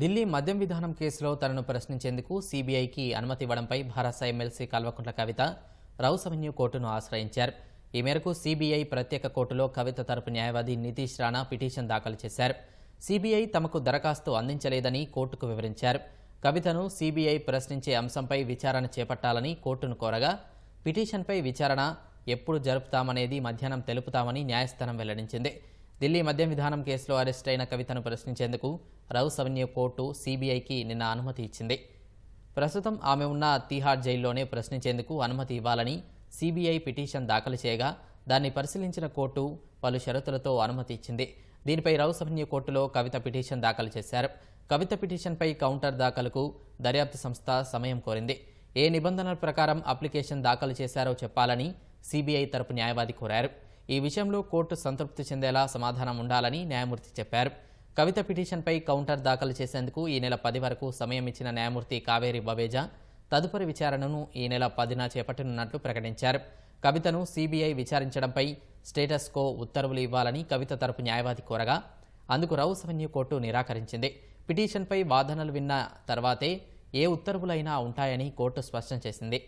ఢిల్లీ మద్యం విధానం కేసులో తనను ప్రశ్నించేందుకు సీబీఐకి అనుమతి ఇవ్వడంపై భారత MLC Kalvakuntla Kavitha Rouse Avenue కోర్టును ఆశ్రయించారు. ఈ మేరకు సీబీఐ ప్రత్యేక కోర్టులో కవిత తరపు న్యాయవాది నితీష్ రాణా పిటిషన్ దాఖలు చేశారు. సీబీఐ తమకు దరఖాస్తు అందించలేదని కోర్టుకు వివరించారు. కవితను సీబీఐ ప్రశ్నించే అంశంపై విచారణ చేపట్టాలని కోర్టును కోరగా పిటిషన్పై విచారణ ఎప్పుడు జరుపుతామనేది మధ్యాహ్నం తెలుపుతామని న్యాయస్థానం వెల్లడించింది. ఢిల్లీ మద్యం విధానం కేసులో అరెస్ట్ అయిన కవితను ప్రశ్నించేందుకు రౌస్ అవెన్యూ కోర్టు సీబీఐకి నిన్న అనుమతి ఇచ్చింది. ప్రస్తుతం ఆమె ఉన్న తీహార్ జైల్లోనే ప్రశ్నించేందుకు అనుమతి ఇవ్వాలని సీబీఐ పిటిషన్ దాఖలు చేయగా దాన్ని పరిశీలించిన కోర్టు పలు షరతులతో అనుమతి ఇచ్చింది. దీనిపై రౌస్ అవెన్యూ కోర్టులో కవిత పిటిషన్ దాఖలు చేశారు. కవిత పిటిషన్పై కౌంటర్ దాఖలకు దర్యాప్తు సంస్థ సమయం కోరింది. ఏ నిబంధనల ప్రకారం అప్లికేషన్ దాఖలు చేశారో చెప్పాలని సీబీఐ తరపు న్యాయవాది కోరారు. ఈ విషయంలో కోర్టు సంతృప్తి చెందేలా సమాధానం ఉండాలని న్యాయమూర్తి చెప్పారు. కవిత పిటిషన్పై కౌంటర్ దాఖలు చేసేందుకు ఈ నెల పది వరకు సమయం ఇచ్చిన న్యాయమూర్తి కావేరి బవేజా తదుపరి విచారణను ఈ నెల పదిన చేపట్టనున్నట్లు ప్రకటించారు. కవితను సీబీఐ విచారించడంపై స్టేటస్ కో ఉత్తర్వులు ఇవ్వాలని కవిత తరపు న్యాయవాది కోరగా అందుకు రౌస్ అవెన్యూ కోర్టు నిరాకరించింది. పిటిషన్పై వాదనలు విన్న తర్వాతే ఏ ఉత్తర్వులైనా ఉంటాయని కోర్టు స్పష్టం చేసింది.